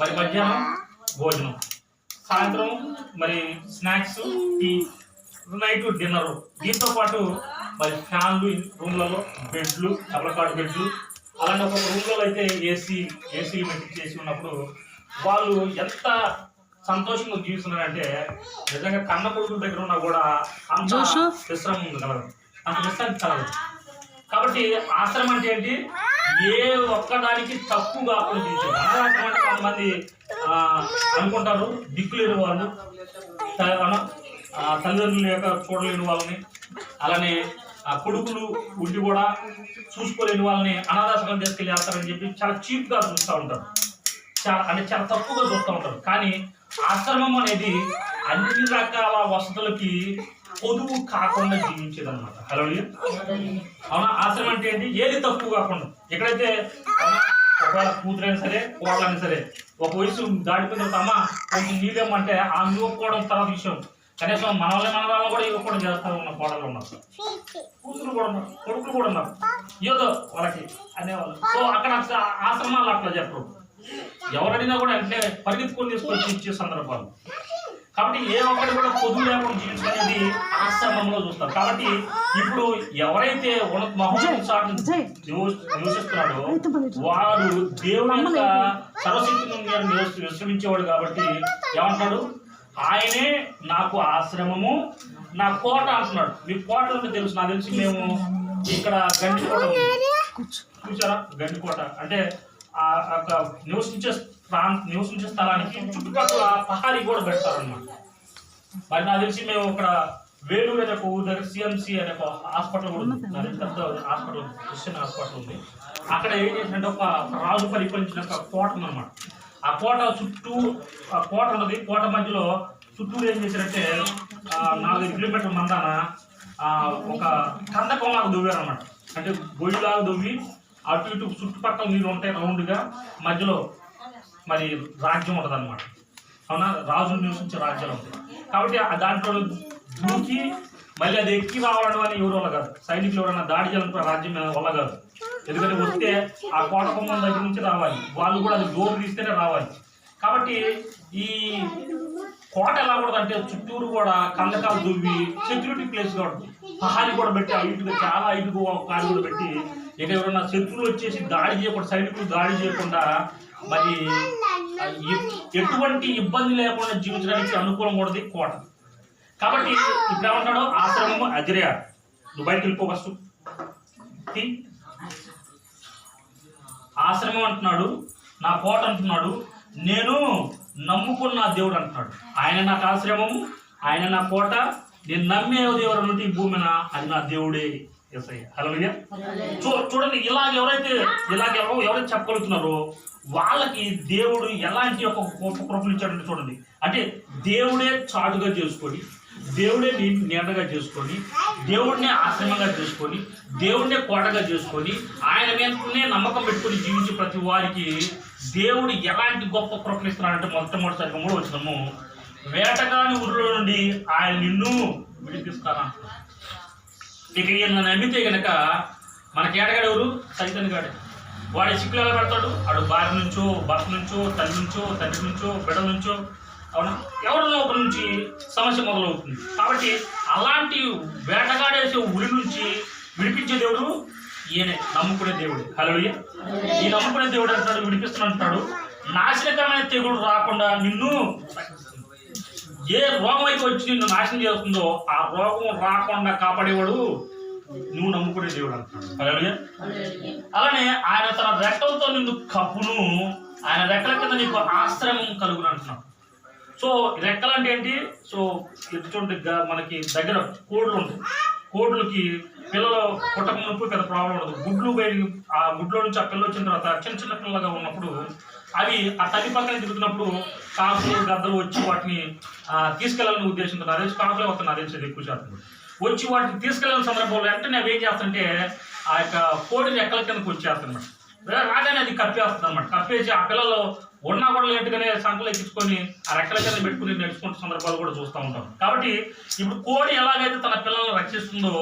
మరి మధ్యాహ్నం భోజనం. సాయంత్రం మరి స్నాక్స్ టీ నైట్ డిన్నర్. దీంతో పాటు మరి ఫ్యాన్లు రూమ్లలో బెడ్లు డబల్ బెడ్లు. అలాంటి ఒక రూమ్లలో అయితే ఏసీ ఏసీలు పెట్టి చేసి ఉన్నప్పుడు వాళ్ళు ఎంత సంతోషంగా జీవిస్తున్నారంటే నిజంగా కన్న కొడుకుల దగ్గర ఉన్నా కూడా అంత? విశ్రమం ఉంది కలదు అంత విశ్రాంతి కలదు కాబట్టి ఆశ్రమం అంటే ఏంటి? ఏ ఒక్కదానికి తక్కువ కాకుండా జీవించారు అనాథాశ్రమం అంటే కొంతమంది అనుకుంటారు దిక్కులేని వాళ్ళు. త- తల్లిదండ్రుల యొక్క చూడలేని వాళ్ళని. అలానే కొడుకులు ఉండి కూడా చూసుకోలేని వాళ్ళని అనాథాశ్రమం తీసుకెళ్ళి వెళ్తారని చెప్పి చాలా చీప్గా చూస్తూ ఉంటారు. చాలా అంటే చాలా తక్కువగా చూస్తూ ఉంటారు. కానీ ఆశ్రమం అనేది అన్ని రకాల వసతులకి పొదువు కాకుండా జీవించేది అనమాట హలో అవునా? ఆశ్రమం అంటే ఏంటి? ఏది తక్కువ కాకుండా. ఎక్కడైతే ఒకవేళ కూతురైనా సరే కోడలైనా సరే ఒక వయసు దాటిపోయిన అమ్మ కొంచెం నీళ్ళేమంటే ఆ ఇవ్వకపోవడం తర్వాత విషయం. కనీసం మన వాళ్ళే మన వాళ్ళని కూడా ఇవ్వకపోవడం చేస్తారు ఉన్న కోడలు ఉన్నారు. కూతురు కూడా ఉన్నారు. కొడుకులు కూడా ఉన్నారు. ఏదో వాళ్ళకి అనేవాళ్ళు. సో అక్కడ ఆశ్రమాలు అట్లా చెప్పరు. ఎవరడినా కూడా అంటే పరిగెత్తుకొని తీసుకొచ్చి ఇచ్చే సందర్భాలు. కాబట్టి ఏ ఒక్కటి కూడా పొదువు లేకుండా జీవించనేది ఆశ్రమంలో చూస్తారు. కాబట్టి ఇప్పుడు ఎవరైతే ఉన్నత. నివసి- నివసిస్తున్నాడో వాడు దేవుని యొక్క సర్వశక్తి విశ్రమించేవాడు కాబట్టి ఏమంటాడు? ఆయనే నాకు ఆశ్రమము నా కోట అంటున్నాడు. మీ కోట తెలుసు నాకు తెలిసి మేము ఇక్కడ గండికోట ఉంది. చూసారా గండికోట అంటే ఆ యొక్క నివసించే ప్రాంత నివసించే స్థలానికి చుట్టుపక్కల పహారీ కూడా పెడతారన్నమాట. మరి నాకు తెలిసి మేము ఇక్కడ వేలూరు అనే ఒక ఊరు దగ్గర సిఎంసి అనే ఒక హాస్పిటల్ కూడా ఉంది. నాకు తెలిసి పెద్ద హాస్పిటల్ క్రిస్టియన్ హాస్పిటల్ ఉంది. అక్కడ ఏం చేసిందంటే ఒక రాజు పరిపాలించిన ఒక కోట ఉందన్నమాట. ఆ కోట చుట్టూ ఆ కోట ఉన్నది. కోట మధ్యలో చుట్టూరు ఏం చేశారంటే నాలుగు నాలుగైదు కిలోమీటర్ల మందాన ఒక కందకం లాగా దువ్వారన్నమాట. అంటే గొయ్యిలాగా దువ్వి అటు ఇటు చుట్టుపక్కల నీళ్ళు ఉంటాయి రౌండ్గా. మధ్యలో మరి రాజ్యం ఉంటుంది అనమాట అవునా? రాజులు నివసించే రాజ్యం ఉంటుంది కాబట్టి ఆ దాంట్లో దూకి మళ్ళీ అది ఎక్కి రావడం అని ఎవరు వల్ల కాదు. సైనికులు ఎవరైనా దాడి చేయాలనుకున్న రాజ్యం వల్ల కాదు. ఎందుకంటే వస్తే ఆ కోట కొమ్మల దగ్గర నుంచి రావాలి. వాళ్ళు కూడా అది డోర్ తీస్తేనే రావాలి. కాబట్టి ఈ కోట ఎలా కూడా అంటే చుట్టూరు కూడా కందకాలు దువ్వి సెక్యూరిటీ ప్లేస్ కాబట్టి పహారీ కూడా పెట్టి ఆ చాలా ఇటుకు కారు కూడా పెట్టి ఇక ఎవరైనా శత్రువులు వచ్చేసి దాడి చేయకుండా సైనికులు దాడి చేయకుండా మరి ఎటువంటి ఇబ్బంది లేకుండా జీవించడానికి అనుకూలం కూడా కోట. కాబట్టి ఇప్పుడు ఏమంటాడు ఆశ్రమము అజరియా నువ్వు బయటకు వెళ్ళిపో ఫస్ట్. ఆశ్రమం అంటున్నాడు నా కోట అంటున్నాడు నేను నమ్ముకున్న దేవుడు అంటున్నాడు. ఆయన నాకు ఆశ్రమము ఆయన నా కోట నేను నమ్మే దేవుడు నుండి ఈ భూమిన అది నా దేవుడే. చూ చూడండి ఇలాగ ఎవరైతే ఇలాగ ఎవరో ఎవరైతే చెప్పగలుగుతున్నారో వాళ్ళకి దేవుడు ఎలాంటి ఒక గొప్ప కృపలు ఇచ్చాడంటే చూడండి. అంటే దేవుడే చాటుగా చేసుకొని దేవుడే నీ నీడగా చేసుకొని దేవుడినే ఆశ్రమంగా చేసుకొని దేవుడినే కోటగా చేసుకొని ఆయన మీదనే నమ్మకం పెట్టుకొని జీవించే ప్రతి వారికి దేవుడు ఎలాంటి గొప్ప కృపలు ఇస్తున్నాడంటే మొట్టమొదటిసారిగా కూడా వచ్చినాము. వేటగాని ఊరిలో నుండి ఆయన నిన్ను విడిపిస్తారా ఇక ఈయన నమ్మితే గనక మనకి ఏటగాడు ఎవరు? సైతన్ గాడు. వాడి చిక్కులు ఎలా పెడతాడు? వాడు భార్య నుంచో భర్త నుంచో తల్లి నుంచో తండ్రి నుంచో బిడ్డ నుంచో. అవునా? ఎవరిలో ఒక నుంచి సమస్య మొదలవుతుంది? కాబట్టి అలాంటి వేటగాడేసే ఉరి నుంచి విడిపించే దేవుడు ఈయనే. నమ్ముకునే దేవుడు. హలో ఈ నమ్ముకునే దేవుడు అంటాడు విడిపిస్తున్నాడు నాశనకరమైన తెగుడు రాకుండా నిన్ను ఏ రోగం అయితే వచ్చి నిన్ను నాశనం చేస్తుందో ఆ రోగం రాకుండా కాపాడేవాడు నువ్వు నమ్ముకునే దేవుడు అంటున్నాడు. అలానే ఆయన తన రెక్కలతో నిన్ను కప్పును ఆయన రెక్కల కింద నీకు ఆశ్రమం కలుగును అంటున్నాడు. సో రెక్కలు అంటే ఏంటి? సో ఎటువంటి మనకి దగ్గర కోడ్లు ఉంటాయి. కోడ్లకి పిల్లలు పుట్టక మునుపు పెద్ద ప్రాబ్లం ఉండదు. గుడ్లు బయటికి ఆ గుడ్లో నుంచి ఆ పిల్ల వచ్చిన తర్వాత చిన్న చిన్న పిల్లలుగా ఉన్నప్పుడు అవి ఆ తల్లి పక్కన తిరుగుతున్నప్పుడు కాకులు గద్దలు వచ్చి వాటిని ఆ, తీసుకెళ్ళాలని ఉద్దేశంతో అదే కాకులే వస్తాను అదే ఎక్కువ శాతం వచ్చి వాటిని తీసుకెళ్ళిన సందర్భంలో వెంటనే అవి ఏం చేస్తుంటే ఆ యొక్క కోడిని ఎక్కల కిందకు వచ్చేస్తానమాట రాగానే అది కప్పేస్తుంది అనమాట కప్పేసి ఆ పిల్లలు ఉన్నా కూడా లేటుగానే సంకలు ఎక్కించుకొని ఆ రెక్కల కింద పెట్టుకుని నడుచుకుంటున్న సందర్భాలు కూడా చూస్తూ ఉంటాం. కాబట్టి ఇప్పుడు కోడి ఎలాగైతే తన పిల్లలను రక్షిస్తుందో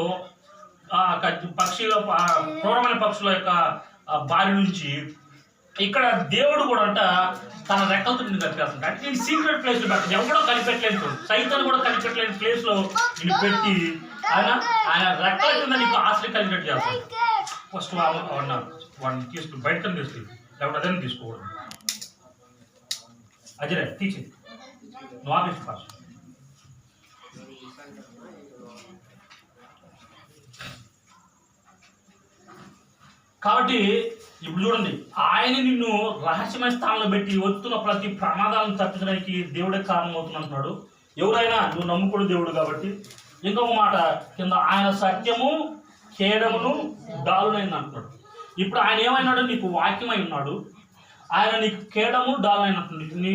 ఆ పక్షి క్రూరమైన పక్షుల యొక్క బారి నుంచి ఇక్కడ దేవుడు కూడా అంట తన రెక్కలతో నిన్ను కనిపేస్తాడు అంటే నేను సీక్రెట్ ప్లేస్లో పెట్టాను ఎవడో కనిపెట్టలేదు సైతాన్ని కూడా కనిపెట్టలేని ప్లేస్లో నిన్ను పెట్టి ఆయన ఆయన రెక్కల కింద నీకు ఆశ్రయం కలిగినట్టు చేస్తాడు. ఫస్ట్ వాడిన వాడిని తీసుకుని బయటకు తీసుకెళ్ళి లేకపోతే అదే తీసుకోకూడదు. అజరే తీసి. నువ్వు ఆఫీస్ ఫస్ట్ కాబట్టి ఇప్పుడు చూడండి ఆయన నిన్ను రహస్యమైన స్థానంలో పెట్టి వస్తున్న ప్రతి ప్రమాదాలను తప్పించడానికి దేవుడే కారణం అవుతుంది అంటున్నాడు ఎవరైనా నువ్వు నమ్ముకుడు దేవుడు కాబట్టి. ఇంకొక మాట కింద ఆయన సత్యము కేడమును డాలునైంది అంటున్నాడు ఇప్పుడు ఆయన ఏమైనాడు? నీకు వాక్యమై ఉన్నాడు. ఆయన నీకు కేడము డాల్ అయినట్టుంది నీ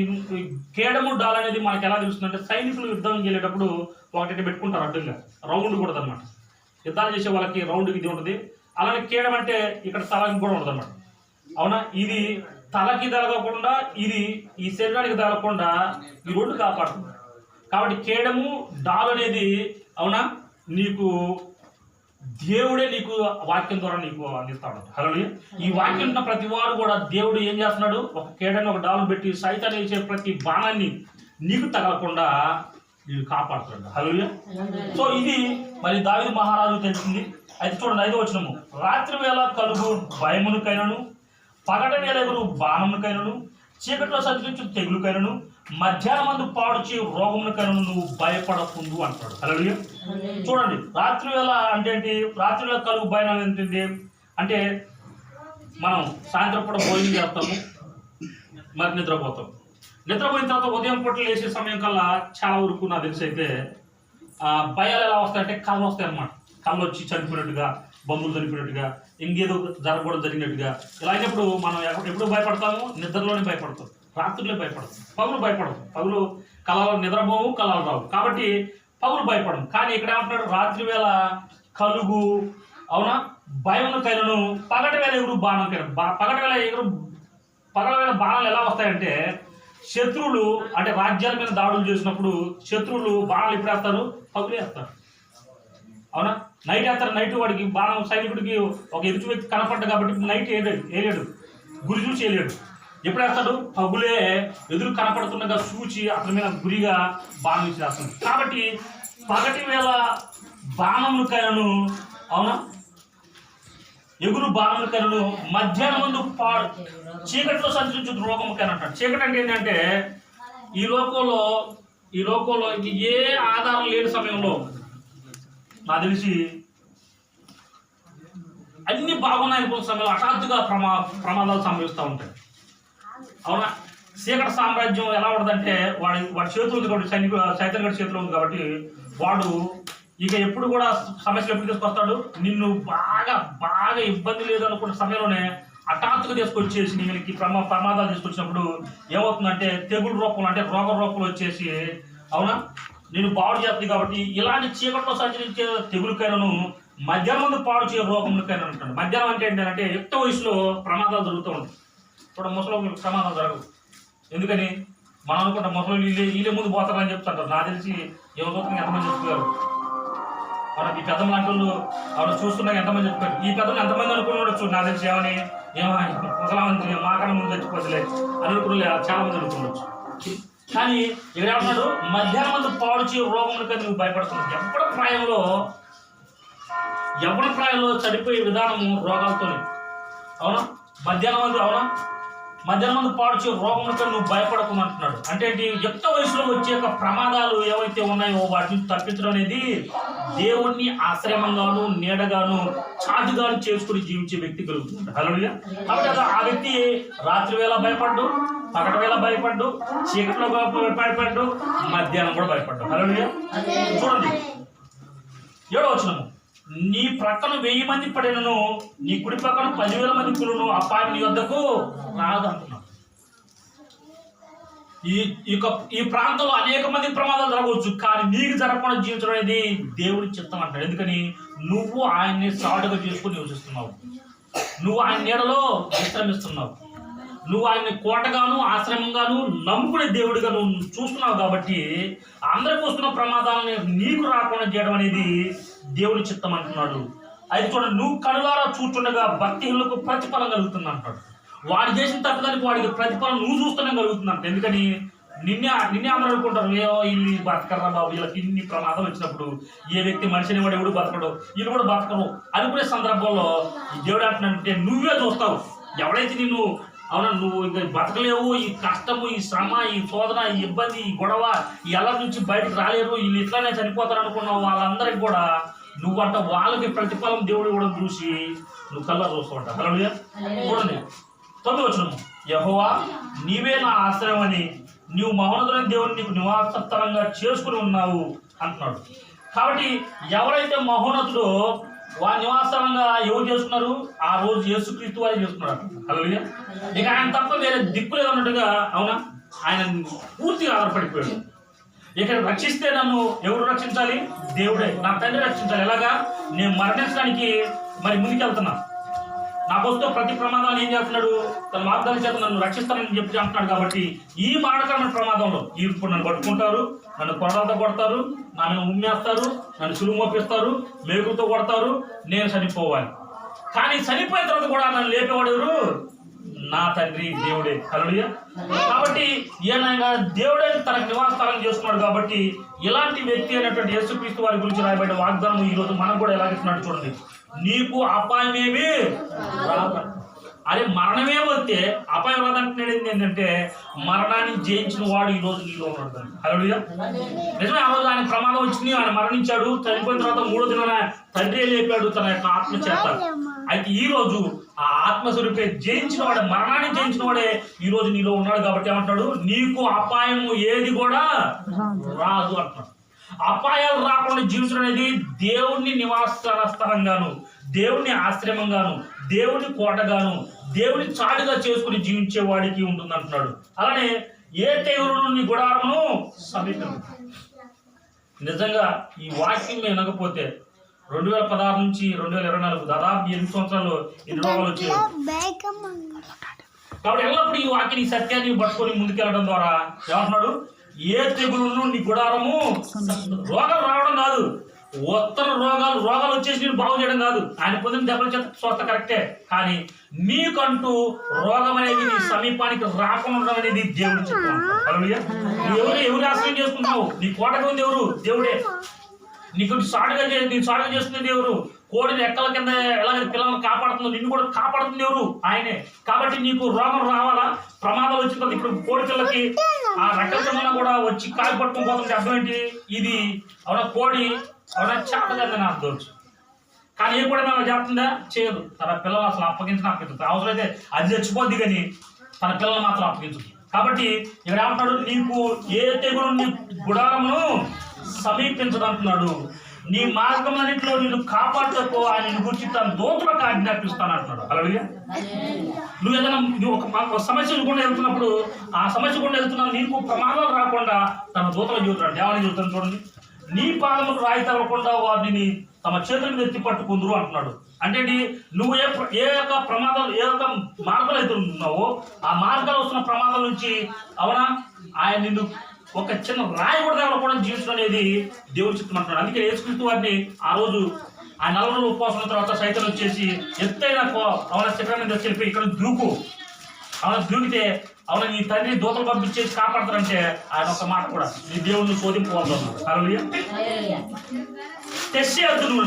కేడము డాల్ అనేది మనకు ఎలా తెలుస్తుందంటే సైనికులు యుద్ధం చేసేటప్పుడు ఒకటి పెట్టుకుంటారు అడ్డంగా. రౌండ్ కూడా అనమాట యుద్ధాలు చేసే వాళ్ళకి రౌండ్కి ఇది ఉంటుంది. అలానే కేడం అంటే ఇక్కడ తలకి కూడా ఉంటుంది అన్నమాట అవునా? ఇది తలకి తగలకుండా ఇది ఈ శరీరానికి తగలకుండా ఈ రెండు కాపాడుతుంది. కాబట్టి కేడము డాల్ అనేది అవునా? నీకు దేవుడే నీకు వాక్యం ద్వారా నీకు అందిస్తాడు హలో ఈ వాక్యం ఉన్న ప్రతి వాడు కూడా దేవుడు ఏం చేస్తున్నాడు? ఒక కేడని ఒక డాలు పెట్టి సైతాన్ని చేసే ప్రతి బాణాన్ని నీకు తగలకుండా నీకు కాపాడుతున్నాడు హలో సో ఇది మరి దావిది మహారాజు తెలిసింది. అయితే చూడండి ఐదో వచ్చినము రాత్రి వేళ కలుగు భయమునికైనను పగట వేళ ఎగురు బాణమునికైనను చీకట్లో సంచరించు తెగులుకైనను మధ్యాహ్నం మందు పాడుచి రోగమునికైనను నువ్వు భయపడకుందు అంటాడు. హలో చూడండి రాత్రి వేళ అంటే ఏంటి? రాత్రి వేళ కలుగు భయం ఏంటంటే అంటే మనం సాయంత్రం పూట భోజనం చేస్తాము మరి నిద్రపోతాం. నిద్రపోయిన తర్వాత ఉదయం పూట లేచే సమయం కల్లా చాలా వరకు నాకు తెలిసి అయితే భయాలు ఎలా వస్తాయంటే కళ్ళు వస్తాయి అన్నమాట. కళ్ళు వచ్చి చనిపోయినట్టుగా బంధువులు చనిపోయినట్టుగా ఇంకేదో జరగకూడదు జరిగినట్టుగా. ఇలా అయినప్పుడు మనం ఎప్పుడు భయపడతాము? నిద్రలోనే భయపడతాం. రాత్రులే భయపడతాం. పగులు భయపడదు పగులు కళలు నిద్రపోవు కళలు రావు. కాబట్టి పగులు భయపడం. కానీ ఇక్కడ ఏమంటున్నాడు? రాత్రి వేళ కలుగు. అవునా? భయం కైలను పగటి వేళ ఎగురు బాణం కైన పగటి వేళ ఎగురు పగల వేళ బాణాలు ఎలా వస్తాయంటే శత్రువులు అంటే రాజ్యాల మీద దాడులు చేసినప్పుడు శత్రువులు బాణాలు ఎప్పుడు వేస్తారు? పగులు వేస్తారు. అవునా? నైట్ వేస్తారు. నైట్ వాడికి బాణం సైనికుడికి ఒక ఎదుటి వ్యక్తి కనపడ్డ కాబట్టి నైట్ వేయలేడు వేయలేడు గురి చూసి వేయలేడు ఎప్పుడు వేస్తాడు? పగులే ఎదురు కనపడుతుండగా చూచి అతని మీద గురిగా బాణం ఇచ్చేస్తాడు. కాబట్టి పగటి వేళ బాణములకైనను అవునా? ఎగురు బాణములకైనను మధ్యాహ్నం ముందు పాడు. చీకటిలో సంచరించు రోగముకైనా అంటాడు. చీకటి అంటే ఏంటంటే ఈ లోకంలో ఈ లోకంలో ఇంక ఏ ఆధారం లేని సమయంలో నాకు తెలిసి అన్ని బాగున్నాయి అనుకున్న సమయంలో హఠాత్తుగా ప్రమా ప్రమాదాలు సంభవిస్తూ ఉంటాయి. అవునా? చీకటి సామ్రాజ్యం ఎలా ఉండదంటే వాడి వాడి చేతులు ఉంది కాబట్టి సైనికు సైతం గడి చేతిలో ఉంది కాబట్టి వాడు ఇక ఎప్పుడు కూడా సమస్యలు ఎప్పుడు తీసుకొస్తాడు? నిన్ను బాగా బాగా ఇబ్బంది లేదనుకున్న సమయంలోనే హఠాత్తుగా తీసుకొచ్చేసి నీకు ప్రమా ప్రమాదాలు తీసుకొచ్చినప్పుడు ఏమవుతుందంటే తెగులు రూపంలో అంటే రోగ రూపంలో వచ్చేసి అవునా? నేను పాడు చేస్తుంది కాబట్టి ఇలాంటి చీకట్లో సంచరించే తెగులకైనాను మధ్యాహ్నం ముందు పాడు చేయ రోగములకైనా ఉంటాడు మధ్యాహ్నం అంటే ఏంటంటే యుక్త వయసులో ప్రమాదాలు జరుగుతూ ఉంటాయి. ఇప్పుడు ముసలి ప్రమాదాలు జరగవు. ఎందుకని? మనం అనుకుంటాం ముసలి వీళ్ళే వీళ్ళే ముందు పోతారని చెప్తుంటారు. నాకు తెలిసి యువతని ఎంతమంది చెప్తున్నారు మనకి ఈ పెద్ద లాంటి ఆవిడ చూస్తున్నాక ఎంతమంది చెప్పారు ఈ పెద్దలు ఎంతమంది అనుకుని ఉండొచ్చు? నా తెలిసి ఏమని? ఏమో ముసలామంది మాకన్నా ముందు చచ్చిపోతులే అని అనుకుని చాలా మంది అనుకున్నచ్చు కానీ ఇక్కడ ఏమన్నాడు మధ్యాహ్నం మందు పాడు చే రోగములకి నువ్వు భయపడుతున్నావు. ఎప్పటి ప్రాయంలో ఎవరి ప్రాయంలో చనిపోయే విధానము రోగాలతోనే? అవునా? మధ్యాహ్నం వంద అవునా? మధ్యాహ్నం మందు పాడు చే రోగములతో నువ్వు భయపడకమంటున్నాడు అంటే ఏంటి? యుక్త వయసులో వచ్చే యొక్క ప్రమాదాలు ఏవైతే ఉన్నాయో వాటిని తప్పించడం అనేది దేవుణ్ణి ఆశ్రమంగాను నీడగాను చాటుగాను చేసుకుని జీవించే వ్యక్తి కలుగుతుంది హలోగా కాబట్టి ఆ వ్యక్తి రాత్రి వేళ భయపడ్డు పగట వేళ భయపడ్డు చీకట్లో భయపడ్డు మధ్యాహ్నం కూడా భయపడ్డు. హలో చూడండి. ఏడో వచ్చినాము నీ ప్రక్కన వెయ్యి మంది పడినను నీ కుడి పక్కన పదివేల మంది కులను అపాయం నీ వద్దకు రాదు ఈ ఈ యొక్క ఈ ప్రాంతంలో అనేక మంది ప్రమాదాలు జరగవచ్చు కానీ నీకు జరగకుండా జీవించడం అనేది దేవుడి చిత్తం అంటాడు. ఎందుకని? నువ్వు ఆయన్ని సాటుగా చేసుకుని నివసిస్తున్నావు. నువ్వు ఆయన నీడలో విశ్రమిస్తున్నావు. నువ్వు ఆయన్ని కోటగాను ఆశ్రమంగాను నమ్ముకునే దేవుడిగా నువ్వు చూస్తున్నావు కాబట్టి అందరికి వస్తున్న ప్రమాదాలని నీకు రాకుండా చేయడం అనేది దేవుడి చిత్తం అంటున్నాడు. అయితే చూడండి నువ్వు కనులారా చూస్తుండగా భక్తిహీనులకు ప్రతిఫలం కలుగుతుంది అంటాడు వాడు చేసిన తప్పదానికి వాడికి ప్రతిఫలం నువ్వు చూస్తూనే కలుగుతుందంట. ఎందుకని? నిన్నే నిన్నే అందరూ అనుకుంటారు ఏ వీళ్ళు బతకర్రా బాబు వీళ్ళకి ఇన్ని ప్రమాదాలు వచ్చినప్పుడు ఏ వ్యక్తి మనిషిని వాడు ఎవడు బతకడు? వీళ్ళు కూడా బతకరు అనుకునే సందర్భంలో ఈ దేవుడు అంటున్నాడంటే నువ్వే చూస్తావు. ఎవడైతే నిన్ను అవునా నువ్వు ఇంకా బతకలేవు. ఈ కష్టము ఈ శ్రమ ఈ శోధన ఈ ఇబ్బంది ఈ గొడవ ఈ ఎల్ల నుంచి బయటకు రాలేరు. వీళ్ళు ఇట్లానే చనిపోతారు అనుకున్నావు. వాళ్ళందరికీ కూడా నువ్వంట వాళ్ళకి ప్రతిఫలం దేవుడు కూడా చూసి నువ్వు కల్లా చూస్తావంట హల్లెలూయా. చూడండి. తొమ్మిది వచ్చిన యహోవా నీవే నా ఆశ్రయం అని నీవు మహోన్నతులైన దేవుని నీకు నివాస స్థలంగా చేసుకుని ఉన్నావు అంటున్నాడు. కాబట్టి ఎవరైతే మహోన్నతుడో వారి నివాసంగా ఎవరు చేస్తున్నారు ఆ రోజు యేసుక్రీస్తు వారు చేస్తున్నారు హల్లెలూయా. ఇక ఆయన తప్ప వేరే దిక్కు లేదన్నట్టుగా అవునా? ఆయన పూర్తిగా ఆధారపడిపోయాడు. ఇక్కడ రక్షిస్తే నన్ను ఎవరు రక్షించాలి? దేవుడే. నా తండ్రి రక్షించాలి. ఎలాగా? నేను మరణించడానికి మరి ముందుకెళ్తున్నా. నాకు వస్తే ప్రతి ప్రమాదాలు ఏం చేస్తున్నాడు? తన మార్గాల చేత నన్ను రక్షిస్తానని చెప్పి అంటున్నాడు కాబట్టి ఈ మాటకరమైన ప్రమాదంలో ఇప్పుడు నన్ను పట్టుకుంటారు నన్ను కొడలతో కొడతారు నన్ను ఉమ్మేస్తారు నన్ను సులువు మోపిస్తారు మేకులతో కొడతారు నేను చనిపోవాలి. కానీ చనిపోయిన తర్వాత కూడా నన్ను లేపేవాడు ఎవరు? నా తండ్రి దేవుడే. కలుడియ కాబట్టి ఈయనగా దేవుడే తనకు నివాసస్థానం చేస్తున్నాడు కాబట్టి ఇలాంటి వ్యక్తి అయినటువంటి యేసుక్రీస్తు వారి గురించి రాయబడిన వాగ్దానం ఈ రోజు మనకు కూడా ఎలాగిస్తున్నాడు చూడండి. నీకు అపాయమేమి రాదు. అరే మరణమే వస్తే అపాయం రాదంటున్నాడు ఏంటంటే మరణాన్ని జయించిన వాడు ఈ రోజు నీలో ఉన్నాడు హలోడియా నిజమే ఆ రోజు ఆయన ప్రమాదం వచ్చింది ఆయన మరణించాడు చనిపోయిన తర్వాత మూడో దిన తండ్రి లేపాడు తన యొక్క ఆత్మ చేత. అయితే ఈ రోజు ఆ ఆత్మస్వరూపే జయించిన వాడే మరణాన్ని జయించిన వాడే ఈ రోజు నీలో ఉన్నాడు కాబట్టి ఏమంటాడు నీకు అపాయము ఏది కూడా రాదు అంటున్నాడు. అపాయాలు రాకుండా జీవించడం అనేది దేవుణ్ణి నివాస స్థలంగాను దేవుణ్ణి ఆశ్రమంగాను దేవుని కోటగాను దేవుని చాటుగా చేసుకుని జీవించే వాడికి ఉంటుంది అంటున్నాడు. అలానే ఏ దేవుడు నీ గుడారమును సమీపం నిజంగా ఈ వాక్యం వినకపోతే రెండు వేల పదహారు నుంచి రెండు వేల ఇరవై నాలుగు దాదాపు ఎనిమిది సంవత్సరాలు ఎన్ని రోగాలు వచ్చాయి. కాబట్టి ఎల్లప్పుడూ ఈ వాక్యం ఈ సత్యాన్ని పట్టుకొని ముందుకెళ్ళడం ద్వారా ఏమంటున్నాడు? ఏ తెగులను నీ గుడారము రోగాలు రావడం కాదు. ఉత్తర రోగాలు రోగాలు వచ్చేసి నేను బాగు చేయడం కాదు. ఆయన పొందిన దెబ్బల చేత స్వస్థ కరెక్టే. కానీ నీకంటూ రోగం అనేది నీ సమీపానికి రాకుండా అనేది దేవుడు చెప్తాను ఎవరు ఎవరు ఆశ్రయం చేసుకుంటున్నావు? నీ కోటకు ఉంది ఎవరు? దేవుడే. నీకు సాటుగా చే సాటుగా చేస్తుంది ఎవరు కోడిని ఎక్కల కింద ఎలాగ పిల్లల్ని కాపాడుతుందో నిన్ను కూడా కాపాడుతుంది ఎవరు ఆయనే. కాబట్టి నీకు రోగం రావాలా? ప్రమాదం వచ్చింది ఇప్పుడు కోడి పిల్లకి ఆ రక్తం కూడా వచ్చి కాలు పట్టుకుని పోతుంది అర్థం ఏంటి? ఇది అవునా కోడి అవునా చేతగందని అర్థం కానీ ఏ కూడా మేము చేస్తుందా చేయదు. తన పిల్లలు అసలు అప్పగించడం అప్పగించదు అవసరమైతే అది చచ్చిపోద్ది కానీ తన పిల్లలు మాత్రం అప్పగించదు. కాబట్టి ఇక్కడ ఏమంటాడు నీకు ఏ తెగులు నీ గుడారమును సమీపించదంటున్నాడు. నీ మార్గమన్నింటిలో నేను కాపాడుటకు ఆయన గురించి తన దోతులకు ఆజ్ఞాపిస్తాను అంటున్నాడు అలాగే నువ్వు ఏదైనా నువ్వు ఒక సమస్య గుండా వెళ్తున్నప్పుడు ఆ సమస్య గుండా వెళ్తున్నా నీకు ప్రమాదాలు రాకుండా తన దూతలు చూస్తున్నాడు దేవాన్ని చూస్తాను చూడండి. నీ పాదములకు రాయి తగలకుండా వారిని తమ చేతుల మీద ఎత్తి పట్టుకుందరు అంటున్నాడు. అంటే నువ్వు ఏ ఏ యొక్క ప్రమాదాలు ఏ యొక్క మార్గాలు అయితే ఆ మార్గాలు వస్తున్న ప్రమాదం నుంచి అవునా? ఆయన నిన్ను ఒక చిన్న రాయి కూడా తగలకుండా జీవించడం అనేది దేవుడు చిత్తం అంటున్నాడు. అందుకే యేసుక్రీస్తు వారిని ఆ రోజు ఆ నలభై రోజులు ఉపవాసం తర్వాత సైతం వచ్చేసి ఎత్తైన కో- అవునా శిఖరం మీద వెళ్ళిపోయి ఇక్కడ దూకు. అవునా దూకితే అవునా నీ తండ్రి దూతలు పంపించేసి కాపాడతారంటే ఆయన ఒక మాట కూడా. నీ దేవుణ్ణి శోధింపుకోవాలి హల్లెలూయా తెచ్చే నువ్వు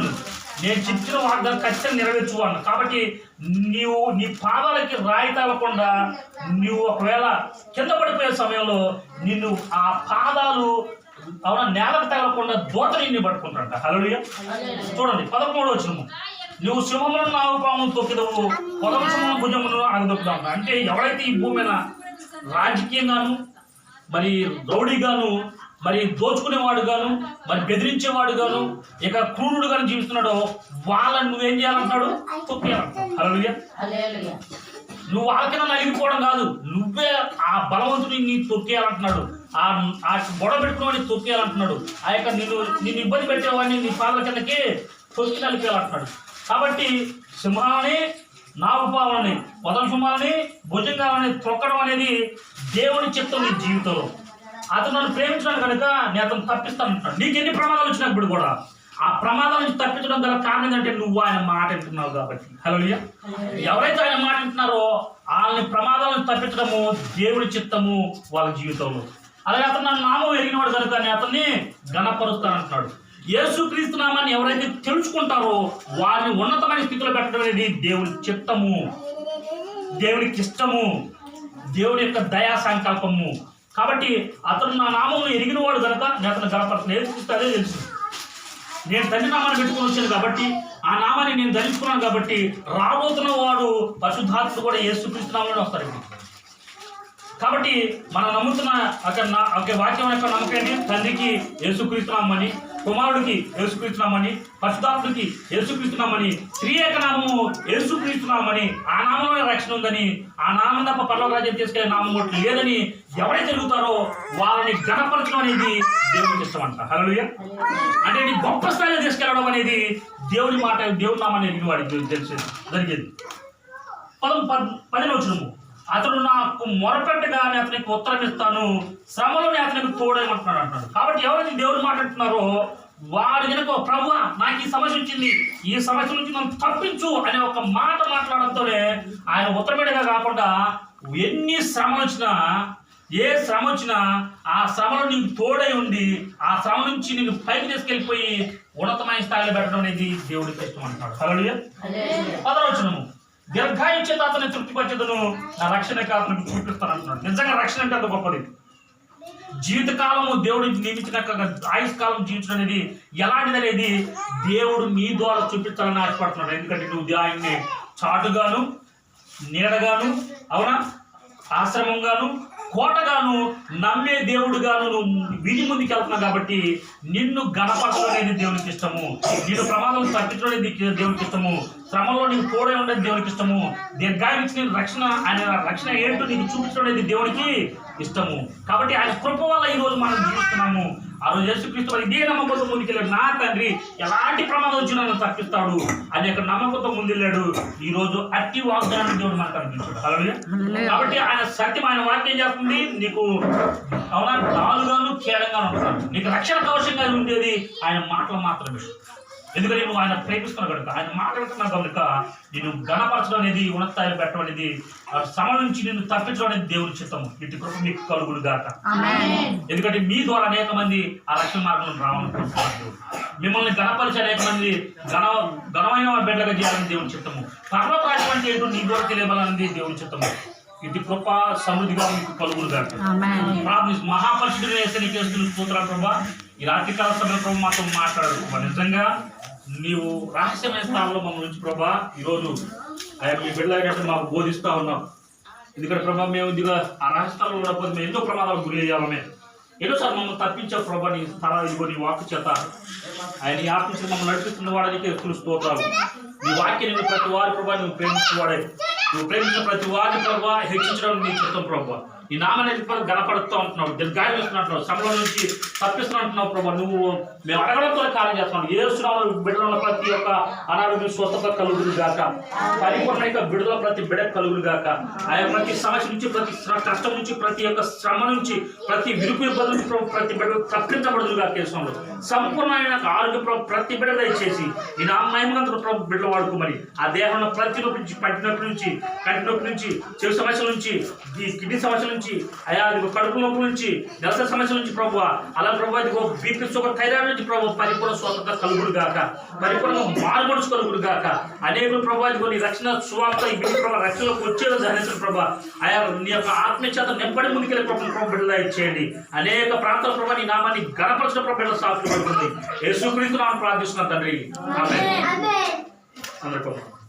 నేను చెప్పిన వాగ్దానం ఖచ్చితంగా నెరవేర్చు అన్న కాబట్టి నీవు నీ పాదాలకి రాయి తగలకుండా నువ్వు ఒకవేళ కింద పడిపోయే సమయంలో నిన్ను ఆ పాదాలు అవునా నేలకు తగలకుండా దూత నిన్ను పట్టుకుంటాడంట. హలోడియ చూడండి పదకొండు వచ్చినము నువ్వు సింహములను నావు పామును తొక్కిదవు పొదమ సింహం భుజమును అగదొక్కుదాం అంటే. ఎవరైతే ఈ భూమి మీద రాజకీయంగాను మరి రౌడీగాను మరి దోచుకునేవాడు గాను మరి బెదిరించేవాడు గాను ఇక క్రూరుడు గాను జీవిస్తున్నాడో వాళ్ళని నువ్వేం చేయాలంటాడు తొక్కేయాలంటాడు నువ్వు వాళ్ళకైనా నలిగిపోవడం కాదు నువ్వే ఆ బలవంతుని నీ తొక్కేయాలంటున్నాడు. ఆ ఆ గొడవ పెట్టుకున్నవాడిని తొక్కేయాలంటున్నాడు. ఆ యొక్క నిన్ను నిన్ను ఇబ్బంది పెట్టేవాడిని నీ పాదల కిందకి తొక్కి నలిపేయాలంటున్నాడు. కాబట్టి సింహాలని నాగుపాలని మొదటి సింహాలని భుజంగాలని తొక్కడం అనేది దేవుని చిత్తం నీ జీవితంలో. అతను నన్ను ప్రేమించాడు కనుక నేను అతను తప్పిస్తాను అంటాడు నీకు ఎన్ని ప్రమాదాలు వచ్చినప్పుడు కూడా ఆ ప్రమాదం నుంచి తప్పించడం గల కారణం ఏంటంటే నువ్వు ఆయన మాట వింటున్నావు కాబట్టి. హలో ఎవరైతే ఆయన మాట వింటున్నారో వాళ్ళని ప్రమాదాల నుంచి తప్పించడము దేవుడి చిత్తము వాళ్ళ జీవితంలో. అలాగే అతను నా నామం ఎరిగినవాడు కనుక నేను అతన్ని గణపరుస్తానంటున్నాడు యేసుక్రీస్తు నామాన్ని ఎవరైతే తెలుసుకుంటారో వారిని ఉన్నతమైన స్థితిలో పెట్టడం అనేది దేవుడి చిత్తము. దేవుడికి ఇష్టము. దేవుడి యొక్క దయా సంకల్పము. కాబట్టి అతను నా నామం ఎరిగినవాడు కనుక నేను అతను గణపరుస్తాను ఏసుక్రీస్తు తెలుసు. నేను తండ్రి నామాన్ని పెట్టుకుని వచ్చాను కాబట్టి ఆ నామాన్ని నేను ధరించుకున్నాను కాబట్టి రాబోతున్న వాడు పరిశుద్ధాత్ముడు కూడా యేసుక్రీస్తు నామంలో వస్తారు కాబట్టి మనం నమ్ముతున్న ఒక నా ఒక వాక్యం యొక్క నమ్మకం తండ్రికి యేసుక్రీస్తున్నామని కుమారుడికి యేసుక్రీస్తున్నామని పరిశుధాత్ముడికి యేసుక్రీస్తున్నామని త్రియేక నామము యేసుక్రీస్తున్నామని ఆ నామంలో రక్షణ ఉందని ఆ నామం తప్ప పర్లోక రాజ్యం తీసుకెళ్ళే నామం ఒకటి లేదని ఎవరైతే జరుగుతారో వాళ్ళని గణపరచడం అనేది దేవుడికి ఇష్టం అంట. అంటే నీ గొప్ప స్థాయిలో తీసుకెళ్ళడం అనేది దేవుడి మాట దేవుడి నామాన్ని వాడికి తెలిసేది జరిగేది పదం పద్ పదిలో వచ్చినము. అతడు నాకు మొరపెట్టగానే అతనికి ఉత్తరం ఇస్తాను. శ్రమలోనే అతనికి తోడేమంటున్నాడు అంటున్నాడు కాబట్టి ఎవరైతే దేవుడు మాట్లాడుతున్నారో వాడు కనుక ప్రభు నాకు ఈ సమస్య వచ్చింది. ఈ సమస్య నుంచి నన్ను తప్పించు అనే ఒక మాట మాట్లాడడంతోనే ఆయన ఉత్తరమేడగా కాకుండా ఎన్ని శ్రమలు వచ్చినా ఏ శ్రమ వచ్చినా ఆ శ్రమలో నీకు తోడై ఉండి ఆ శ్రమ నుంచి నిన్ను పైకి తీసుకెళ్ళిపోయి ఉన్నతమైన స్థాయిలో పెట్టడం అనేది దేవుడికి ఇష్టం అంటాడు పదవచనము. దీర్ఘాయుచ్యత అతని తృప్తిపరచదును నా రక్షణ అతనికి చూపిస్తాను అంటున్నాడు. నిజంగా రక్షణ అంటే అంత గొప్పది జీవితకాలము దేవుడు నియమించిన ఆయుష్కాలం జీవించడం అనేది ఎలాంటిది అనేది దేవుడు నీ ద్వారా చూపించాలని ఆశపడుతున్నాడు. ఎందుకంటే నువ్వు ఆయన్ని చాటుగాను నీడగాను అవునా? ఆశ్రమంగాను కోటగాను నమ్మే దేవుడుగాను నువ్వు విధి ముందుకు వెళ్తున్నావు కాబట్టి నిన్ను గణపరచడం అనేది దేవునికి ఇష్టము. నేను ప్రమాదం తప్పించడం అనేది దేవునికి ఇష్టము. శ్రమంలో నీకు తోడే ఉండేది దేవునికి ఇష్టము. దీర్ఘాయువు రక్షణ ఆయన రక్షణ ఏంటో నీకు చూపించడం అనేది దేవునికి ఇష్టము. కాబట్టి ఆయన కృప వల్ల ఈ రోజు మనం జీవిస్తున్నాము. ఆ రోజు యేసుక్రీస్తు వారు ఇదే నమ్మకంతో ముందుకెళ్ళాడు. నా తండ్రి ఎలాంటి ప్రమాదం వచ్చినా తప్పిస్తాడు. అనే యొక్క నమ్మకంతో ముందుకెళ్ళాడు. ఈ రోజు అట్టి వాగ్దానాన్ని దేవుడు మనకు హల్లెలూయా. కాబట్టి ఆయన సత్యం ఆయన వాక్యం చేస్తుంది. నీకు అవునా? డాలుగాను కేడంగాను ఉంటాడు నీకు రక్షణ కవచంగా ఉండేది ఆయన మాటలు మాత్రమే. ఎందుకంటే నువ్వు ఆయన ప్రేమిస్తున్నావు కనుక ఆయన మాట్లాడుతున్నావు కనుక నేను గణపరచడం అనేది ఉన్నత స్థాయిలో పెట్టడం అనేది శ్రమ నుంచి నిన్ను తప్పించడం అనేది దేవుని చిత్తము. ఇటు కృప మీకు కలుగుడు గాక. ఎందుకంటే మీ ద్వారా అనేక మంది ఆ రక్షణ మార్గంలో రావాలనుకుంటున్నారు. మిమ్మల్ని గణపరిచి అనేక మంది ఘన ఘనమైన బిడ్డగా చేయాలని దేవుని చిత్తము. పర్వత రాజ్యం అంటే ఏంటో నీ ద్వారా తెలియబడాలని దేవుని చిత్తము. ఇటు కృప సమృద్ధిగా మీకు కలుగుడు గాక. ప్రార్థిస్తూ మహాపరిశుద్ధుడు వేస్తే నీకు వేస్తున్న స్తోత్రాలు ప్రభా. ఈ రాత్రికాల సమయంలో ప్రభు మాతో మాట్లాడు ప్రభా. నిజంగా నీవు రహస్యమైన స్థానంలో మమ్మల్ని ఉంచి ప్రభా. ఈరోజు ఆయన మీ బిడ్డలైనట్టు మాకు బోధిస్తూ ఉన్నాం. ఎందుకంటే ప్రభా మేము ఇదిగా ఆ రహస్యాలు ఉండకపోతే మేము ఎంతో ప్రమాదాలకు గురి అయ్యామే ఎన్నోసార్లు మమ్మల్ని తప్పించే ప్రభా నీ స్థలాలు ఇదిగో నీ వాక్కు చేత. ఆయన ఈ ఆత్మీయ మమ్మల్ని నడిపిస్తున్న వాడికి ఎక్కువ నీ వాక్యం నిన్ను ప్రతి వారి ప్రభా నువ్వు ప్రేమించేవాడే నువ్వు ప్రేమించిన ప్రతి వారి ప్రభా హెచ్చించడం నీ చిత్తం ప్రభా. ఈ నామాన్ని గణపడుతూ ఉంటున్నావు. దీర్ఘాయం ఇస్తున్నట్టున్నావు శ్రమలో నుంచి తప్పిస్తున్నా అంటున్నావు ప్రభా. నువ్వు మేము అడగడంతో కార్యం చేస్తున్నావు ఏ సునామలు బిడ్డల ప్రతి ఒక్క అనారోగ్యం స్వస్థత కలుగులు గాక. పరిపూర్ణ యొక్క బిడుదల ప్రతి బిడ కలుగులు గాక. ఆయా ప్రతి సమస్య నుంచి ప్రతి కష్టం నుంచి ప్రతి ఒక్క శ్రమ నుంచి ప్రతి విరుపు ఇబ్బంది నుంచి ప్రతి బిడ్డ తప్పించబడుదురు గాక కేశంలో సంపూర్ణమైన ఆరోగ్య ప్రభు ప్రతి బిడ్డ దయచేసి ఈ నామయంగా ప్రభు బిడ్డ వాడుకోమని ఆ దేహంలో ప్రతి నొప్పి నుంచి పట్టినొప్పి నుంచి కంటి నొప్పి నుంచి చెవి సమస్యల నుంచి ఈ కిడ్నీ సమస్యల నుంచి అయా ఇదిగో కడుపు నొప్పి నుంచి నెలసరి సమస్యల నుంచి ప్రభు అలా ప్రభు ఇదిగో బీపీ షుగర్ థైరాయిడ్ నుంచి ప్రభు పరిపూర్ణ స్వతంత్ర కలుగుడు గాక. పరిపూర్ణంగా మారుమడుచు కలుగుడు గాక అనేకులు ప్రభు ఇదిగో నీ రక్షణ సువార్త ఈ బిడ్డ ప్రభు రక్షణలోకి వచ్చేదో ధరించిన ప్రభు. ఆయా నీ యొక్క ఆత్మీయత నింపడి ముందుకెళ్ళే ప్రభు ప్రభు బిడ్డలా ఇచ్చేయండి. అనేక ప్రాంతాల ప్రభు నీ నామాన్ని గణపరచిన ప్రభు బిడ్డల సాక్షి పడుతుంది యేసుక్రీస్తు నామం ప్రార్థిస్తున్నాను తండ్రి. అందరికీ.